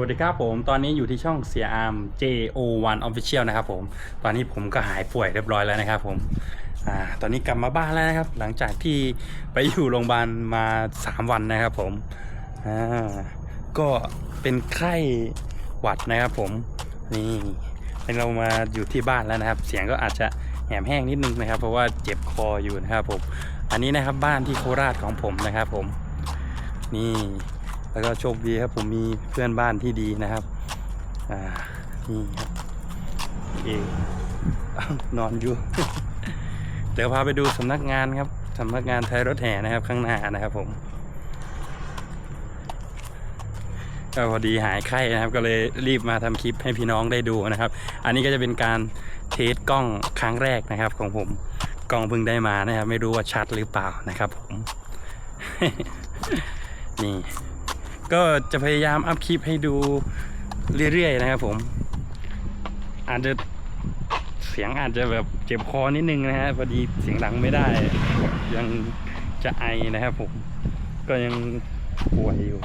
วัสดีครับผม ตอนนี้อยู่ที่ช่องเสียอาร์ม JO1 Official นะครับผม ตอนนี้ผมก็หายป่วยเรียบร้อยแล้วนะครับผมอตอนนี้กลับมาบ้านแล้วนะครับ หลังจากที่ไปอยู่โรงพยาบาลมา 3 วันนะครับผม ก็เป็นไข้หวัดนะครับผม นี่เป็นเรามาอยู่ที่บ้านแล้วนะครับ เสียงก็อาจจะแหมแห้งนิดนึงนะครับ เพราะว่าเจ็บคออยู่นะครับผม อันนี้นะครับบ้านที่โคราชของผมนะครับผม นี่ แล้วก็โชคดีครับผมมีเพื่อนบ้านที่ดีนะครับอ่านี่ครับเองนอนอยู่ เดี๋ยวพาไปดูสำนักงานครับสำนักงานไทยรถแห่นะครับข้างหน้านะครับผมก็พอดีหายไข้นะครับ ก็เลยรีบมาทำคลิปให้พี่น้องได้ดูนะครับ อันนี้ก็จะเป็นการเทสกล้องครั้งแรกนะครับ ของผมกล้องเพิ่งได้มานะครับ ไม่รู้ว่าชัดหรือเปล่านะครับผมนี่ ก็จะพยายามอัพคลิปให้ดูเรื่อยๆนะครับผม อาจจะเสียงอาจจะแบบเจ็บคอนิดนึงนะฮะพอดีเสียงดังไม่ได้ ยังจะไอนะครับผม ก็ยังป่วยอยู่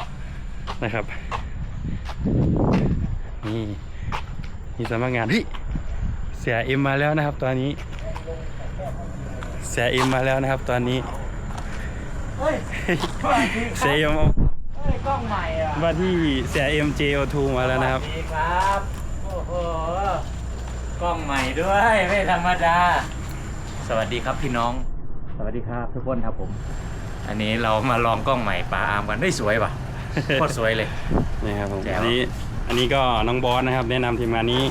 นะครับ นี่มีสำนักงานเฮ้ยเสียเอ็มมาแล้วนะครับ ตอนนี้ เสียเอ็มมาแล้วนะครับ ตอนนี้เฮ้ยเสียเอ็มเอาเฮ้ย กล้องใหม่อะว่าที่เสีย MJO2 มาแล้วนะครับสวัสดีครับ โอ้โห กล้องใหม่ด้วย ไม่ธรรมดา สวัสดีครับพี่น้อง สวัสดีครับทุกคนครับผม อันนี้เรามาลองกล้องใหม่ปลาอาร์มกันได้ยสวยว่ะ โคตรสวยเลย นี่ครับผมแจ๋ว อันนี้อันนี้ก็น้องบอสนะครับ แนะนำทีมงานนี้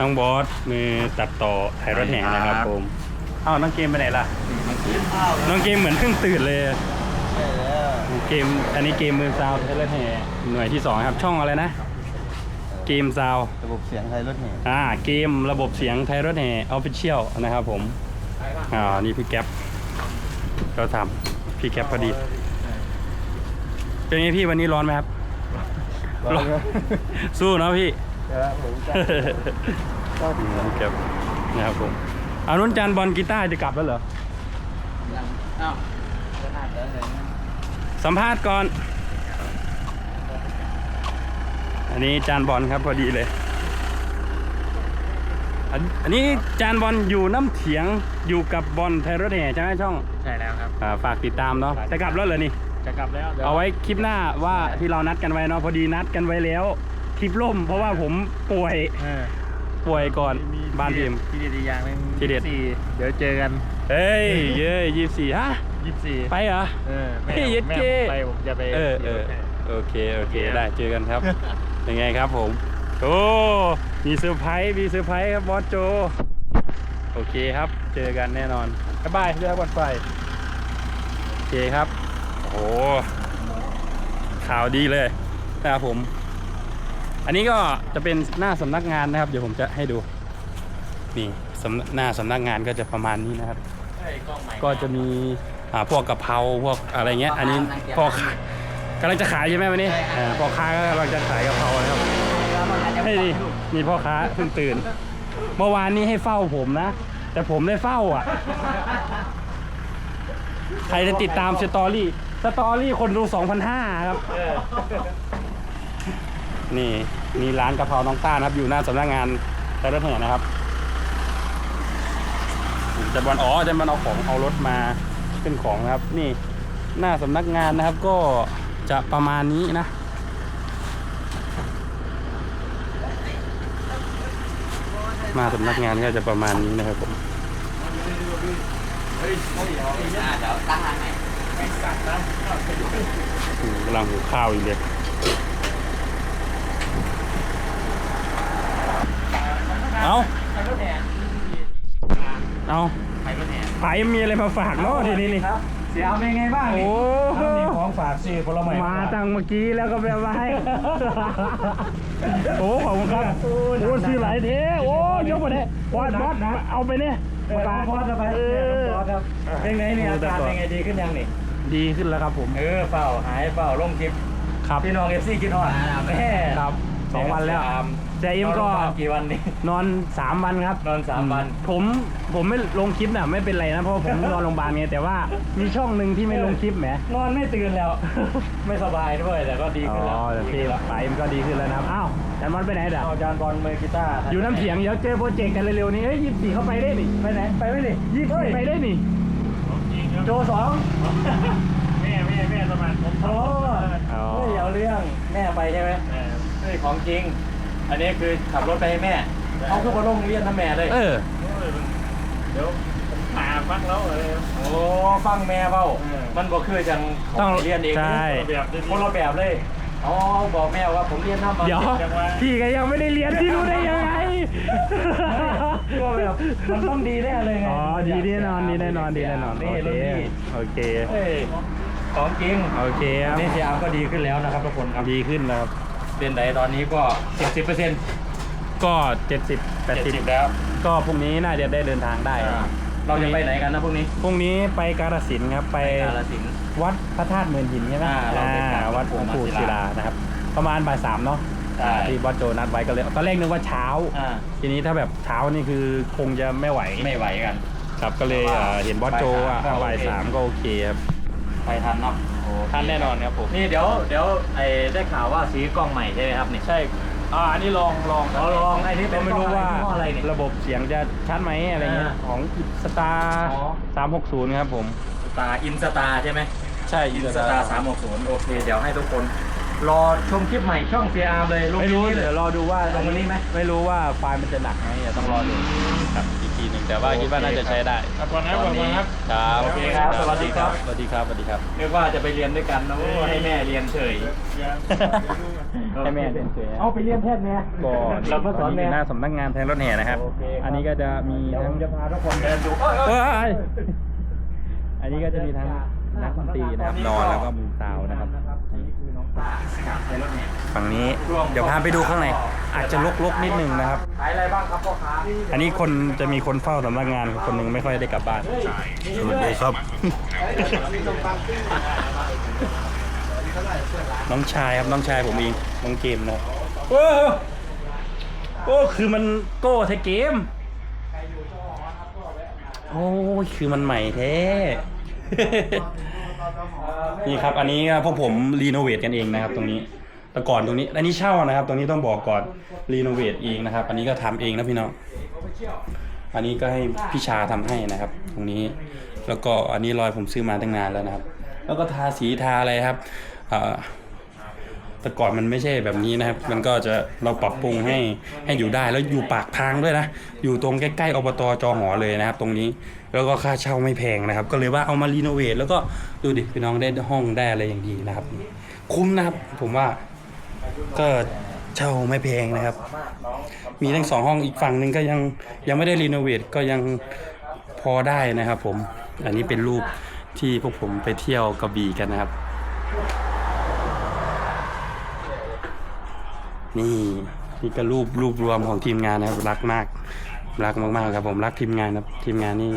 น้องบอสมือตัดต่อไทยรถแห่นะครับผมอ้าวน้องเกมไปไหนล่ะ น้องเกมเหมือนเพิ่งตื่นเลย เกมอันนี้เกมมือซาวไทยรถแห่หน่วยที่สองครับช่องอะไรนะ เกมซาวระบบเสียงไทยรถแห่อ่าเกมระบบเสียงไทยรถแห่ออฟฟิเชียลนะครับผมอ่านี่พี่แก๊ปเราทำพี่แก๊ปพอดีเป็นไงพี่วันนี้ร้อนไหมครับร้อนสู้เนาะพี่ครับผมก็ดีครับนะครับผมอานุนจันทร์บอลกีตาร์จะกลับแล้วเหรออ้าวขนาดนั้นเลยนะ สัมภาษณ์ก่อน อันนี้จานบอลครับพอดีเลย อันอันนี้จานบอลอยู่น้ำเถียงอยู่กับบอลไทยรถแห่ใช่ไหมช่องใช่แล้วครับ อ่าฝากติดตามเนาะจะกลับแล้วเหรอนี่ จะกลับแล้วเอาไว้คลิปหน้าว่าที่เรานัดกันไว้เนาะพอดีนัดกันไว้แล้วคลิปล่ม เพราะว่าผมป่วยเออป่วยก่อนบ้านพิมที่เด็ดอีกอย่างหนึงที่เด็ด สี่เดี๋ยวเจอกัน เฮ้ย เย้ยี่สี่ฮะ ยี่สิบสี่ไปเหรอ เออแม่เฮ้ยเย็ดแม่เก้ผมไปผมจะไปเออเออโอเคโอเค โอเคได้เจอกันครับ ยังไงครับผม โอ้มีเซอร์ไพรส์มีเซอร์ไพรส์ครับบอสโจ โอเคครับ เจอกันแน่นอนบ๊ายบายเจอกันวันไฟ โอเคครับ โอ้โหข่าวดีเลยนะครับผม อันนี้ก็จะเป็นหน้าสำนักงานนะครับ เดี๋ยวผมจะให้ดู นี่สำนักหน้าสำนักงานก็จะประมาณนี้นะครับเฮ้ยกล้องใหม่ก็จะมี อ่าพวกกะเพราพวกอะไรเงี้ย อันนี้พ่อค้ากำลังจะขายใช่ไหมวันนี้อ่าพ่อค้าก็กำลังจะขายกะเพรานะครับให้นี่มีพ่อค้าเพิ่งตื่น เมื่อวานนี้ให้เฝ้าผมนะ แต่ผมได้เฝ้าอะ ใครจะติดตามสตอรี่สตอรี่คนดู2,500ครับเออนี่มีร้านกะเพราน้องต้านะครับ อยู่หน้าสำนักงานไทยรถแห่นะครับจะบอลอ๋อจะมันเอาของเอารถมา ขึ้นของนะครับ นี่หน้าสำนักงานนะครับก็จะประมาณนี้นะ มาสำนักงานก็จะประมาณนี้นะครับผมกำลังหูข้าวอยู่เลยเอาเอา ไปรถแห่ไผ่มีอะไรมาฝากเนาะทีนี้นี่ ครับเสียเอาเป็นไงบ้างโอ้นี่เอานี่ของฝากสิผลไม้มาตั้งเมื่อกี้แล้วก็ไปเอามาให้ โอ้ขอบคุณครับโอ้ชื่อหลายเท่โอ้ยกมาเท่บอสบอสเอาไปเนี่ยเออพอจะไปเอเอออครับเป็นไงนี่อาการเป็นไงดีขึ้นยังนี่ดีขึ้นแล้วครับผม เออเปล่าหายเปล่าลงคลิปครับ พี่น้องเอฟซีคิดฮอดแม่ครับ สองวันแล้วแต่เอ็มก็นนโรงพยาบาลกี่วันนี่ นอนสามวันครับนอนสามวัน ผมผมไม่ลงคลิปน่ะไม่เป็นไรนะเพราะว่าผมนอนโรงพยาบาลไงแต่ว่ามีช่องหนึ่งที่ไม่ลงคลิปแหม นอนไม่ตื่นแล้ว ไม่สบายด้วยแต่ก็ดีอ๋ขึ้นแล้วอโอเคไปมันก็ดีขึ้นแล้วนะครับ อ้าวอาจารย์มอนไปไหนด่ะเอาอาจารย์บอลมือกีตาร์อยู่น้ำเถียงเดี๋ยวเจอโปรเจกต์กันเร็วๆนี้เฮ้ยยี่สิบสี่เข้าไปได้นี่ไปไหนไปไม่ดิยี่สิบสี่ไปได้นี่โจสองแม่แม่แม่สมัครผมโอ้อ๋อเฮ้ยเอาเรื่องแม่ไปใช่ไหมเฮ้ ยของจริง อันนี้คือขับรถไปให้แม่เขาคือมาลงเรียนทำแม่เลยเออ เดี๋ยวผมมาฟังแล้วเลยโอ้ฟังแม่เปล่าเออมันบ่คือจังขต้องเรียนเองใช่ แบบนี้คนละแบบเลยอ๋อบอกแม่ว่าผมเรียนทำมาเดี๋ยวจังหวะพี่ก็ยังไม่ได้เรียนพี่รู้ได้ยังไง ก็แบบมันต้องดีแน่เลยไงอ๋อ ดีแน่นอน ดีแน่นอน ดีแน่นอนนี่โอรุ่เคนพี่โอเคเฮ้ยของจริงโอเคครับ นี่เสียามก็ดีขึ้นแล้วนะครับทุกคนครับ ดีขึ้นแล้วครับ เป็นไดตอนนี้ก็70เปอร์เซ็นต์ก็เจ็ดสิบแปดสิบแล้ว ก็พรุ่งนี้น่าจะได้เดินทางได้เราจะไปไหนกันนะพวกนี้พรุ่งนี้ไปกาฬสินธุ์ครับไปกาฬสินธุ์ วัดพระธาตุเมืองหินใช่ไหมอ่าเราไปกราบวัดหลวงหลวงปู่ปู่ศิศิลาลานะครับ ประมาณบ่ายสามเนาะใช่ที่บอสโจนัดไว้ก็เลยตอนแรกนึกว่าเช้า อ่าทีนี้ถ้าแบบเช้านี่คือคงจะไม่ไหวไม่ไหวกัน ครับก็เลยเอ่อเห็นบอสโจอะบ่ายสามก็โอเคบ่ายสามก็โอเคครับ ไปทันเนาะโอ้ ทันแน่นอนครับผมนี่เดี๋ยวเดี๋ยวไอ้ได้ข่าวว่าซื้อกล้องใหม่ใช่ไหมครับนี่ใช่อ่าอันนี้ลองลองอ๋อลองไอ้นี่เป็ก็นไม่รู้ว่ายี่ห้ออะไรเนี่ย ระบบเสียงจะชัดไหมอะไรเงี้ยอ่าของสตาร์อ๋อ สามหกศูนย์ครับผมสตาร์อินสตาร์ใช่ไหมใช่อินสตาร์สามหกศูนย์โอเค เดี๋ยวให้ทุกคน รอชมคลิปใหม่ช่องเซียร์เลยลงไม่รู้ที่นี่เลเดี๋ย ยวรอดูว่าลงวันนี้ไหม ไม่รู้ว่าไฟล์มันจะหนักไหมเดี๋ยวต้องรอดูครับอีกทีหนึ่งแต่ว่าคิดว่าน่าจะใช้ได้ขอบคุณนะขอบคุณครับ ครับโอเคครับสวัสดีครับ สวัสดีครับสวัสดีครับ เรียกว่าจะไปเรียนด้วยกันนะโอ้ให้แม่เรียนเฉย ให้แม่เรียนเฉยเอาไปเรียนแพทย์แม่ก็เราก็สอนยู่แม่ หน้าสำนักงานแทนรถแห่นะครับ โอเคครับ อันนี้ก็จะมีเดี๋ยวผทั้ง มจะพาทุกคนเดินดูเอ้ยอันนี้ก็จะมีทั้งนักดนตรีนะครับนอนแล้วก็มือซาวนะครับ นี่คือน้องต้าในรถเมล์ฝั่งนี้เดี๋ยวพาไปดูข้างในอาจจะลกๆนิดนึงนะครับ ขายอะไรบ้างครับพ่อค้าอันนี้คนจะมีคนเฝ้าสำนักงานคนหนึ่งไม่ค่อยได้กลับบ้านสวัสดีครับ น้องชายครับน้องชายผมเองน้องเกมนะครับโอ้โอ้คือมันโก้เทเกมโอ้ยคือมันใหม่แท้ นี่ครับ อันนี้พวกผมรีโนเวทกันเองนะครับ ตรงนี้แต่ก่อนตรงนี้ อันนี้เช่านะครับ ตรงนี้ต้องบอกก่อนรีโนเวทเองนะครับ อันนี้ก็ทำเองนะพี่น้อง อันนี้ก็ให้พี่ชาทำให้นะครับ ตรงนี้ แล้วก็อันนี้รอยผมซื้อมาตั้งนานแล้วนะครับ แล้วก็ทาสีทาอะไรครับแต่ก่อนมันไม่ใช่แบบนี้นะครับ มันก็จะเราปรับปรุงให้ให้อยู่ได้ แล้วอยู่ปากทางด้วยนะ อยู่ตรงใกล้ๆอบตจอหอเลยนะครับ ตรงนี้ แล้วก็ค่าเช่าไม่แพงนะครับ ก็เลยว่าเอามารีโนเวทแล้วก็ดูดิพี่น้องได้ห้องได้อะไรอย่างดีนะครับ คุ้มนะครับผมว่าก็เช่าไม่แพงนะครับ มีทั้งสองห้องอีกฝั่งหนึ่งก็ยังยังไม่ได้รีโนเวทก็ยังพอได้นะครับ ผม อันนี้เป็นรูปที่พวกผมไปเที่ยวกระบี่กันนะครับ นี่นี่ก็รูปรูปรวมของทีมงานนะครับรักมาก รักมากๆครับผมรักทีมงานครับทีมงานนี่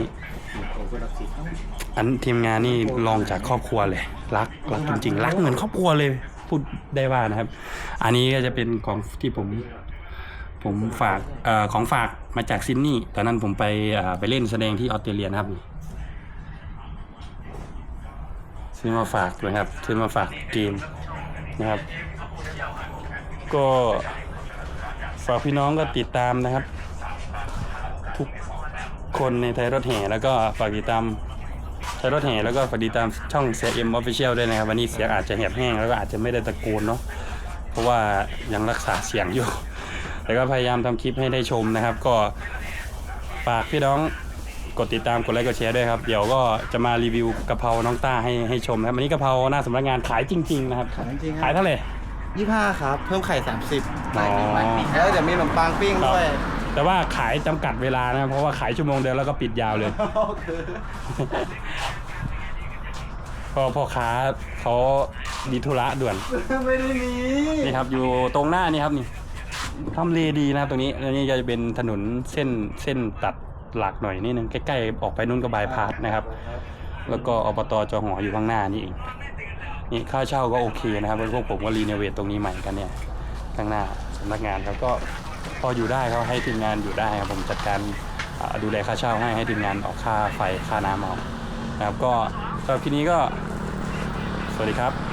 อันทีมงานนี่ลองจากครอบครัวเลย รักรักจริงๆ รักเหมือนครอบครัวเลยพูดได้ว่านะครับ อันนี้ก็จะเป็นของที่ผมผมฝากเอ่อของฝากมาจากซิดนีย์ตอนนั้นผมไปไปเล่นแสดงที่ออสเตรเลียนะครับซื้อมาฝากเลยครับซื้อมาฝากเกมนะครับ ก็ฝากพี่น้องก็ติดตามนะครับ ทุกคนในไทยรถแห่แล้วก็ฝากติดตามไทยรถแห่แล้วก็ฝากติดตามช่องเสียเอ็มออฟฟิเชียลด้วยนะครับวันนี้เสียงอาจจะแหบแห้งแล้วก็อาจจะไม่ได้ตะโกนเนาะเพราะว่ายังรักษาเสียงอยู่แต่ก็พยายามทำคลิปให้ได้ชมนะครับ ก็ฝากพี่น้องกดติดตามกดไลค์กดแชร์ด้วยครับ เดี๋ยวก็จะมารีวิวกะเพราน้องต้าให้ให้ชมนะครับวันนี้กะเพราหน้าสำนักงานขายจริง ๆ นะครับขายจริงๆครับขายเท่าไหร่ยี่ห้าครับ เพิ่มไข่สามสิบอ๋อแล้วเดี๋ยวมีขนมปังปิ้งด้วย แต่ว่าขายจำกัดเวลานะครับเพราะว่าขายชั่วโมงเดียวแล้วก็ปิดยาวเลยคือก็พ่อค้าเขาดีธุระด่วนไม่ได้มีนี่ครับ อยู่ตรงหน้านี่ครับนี่ทำเลดีนะครับตรงนี้แล้วนี่จะเป็นถนนเส้นเส้นตัดหลักหน่อยนิดนึงใกล้ๆออกไปนู่นก็บายพาสนะครับ แล้วก็อบตจหออยู่ข้างหน้านี่เองนี่ค่าเช่าก็โอเคนะครับพวกผมก็รีโนเวทตรงนี้ใหม่กันเนี่ยข้างหน้าสำนักงานครับก็ พออยู่ได้เขาให้ทีมงานอยู่ได้ครับผมจัดการดูแลค่าเช่าให้ให้ทีมงานออกค่าไฟค่าน้ำเอานะครับก็สำหรับคลิปนี้ก็ สวัสดีครับ